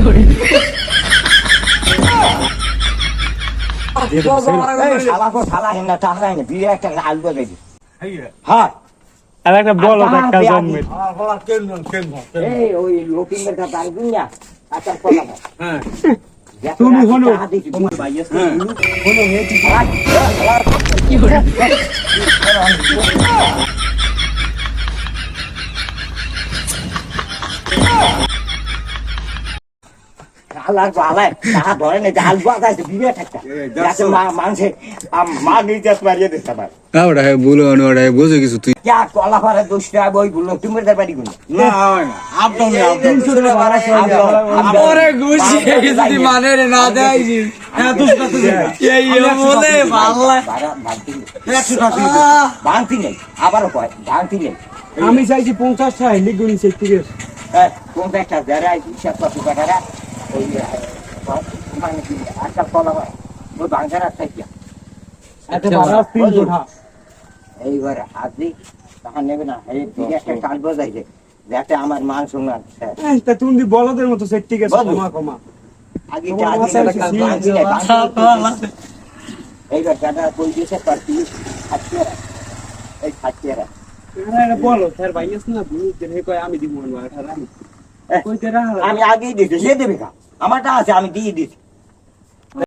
একটা হ্যাঁ। একটা বলো আর একটা বাপ বোঝো কিছু তুই। যা কলা ফারে দোষটা বই বলল তুমি তার বাড়ি গুলো। ওরে ঘুষি যদি মানে রে না দেয় এই বলে বাংলা ভাঙতি নেই। আবারও কয় ভাঙতি নেই। আমি চাইছি পঞ্চাশ টাকা লিগুনি যারা হিসাব কলা হয় ওই এইবারে হাত দিই তখন নেবে না। এই দিকে একটা কাল বাজাইছে যাতে আমার মান শুনলাম এই, তা তুমি বলদের মতো সেট ঠিক আছে আগে। এইবার দাদা কই দিয়েছে এই বলো স্যার ভাই না আমি দিব না এটা আমি কই আমি আগেই দিয়েছি সে দেবে কা আমারটা আছে আমি দিয়ে দিয়েছি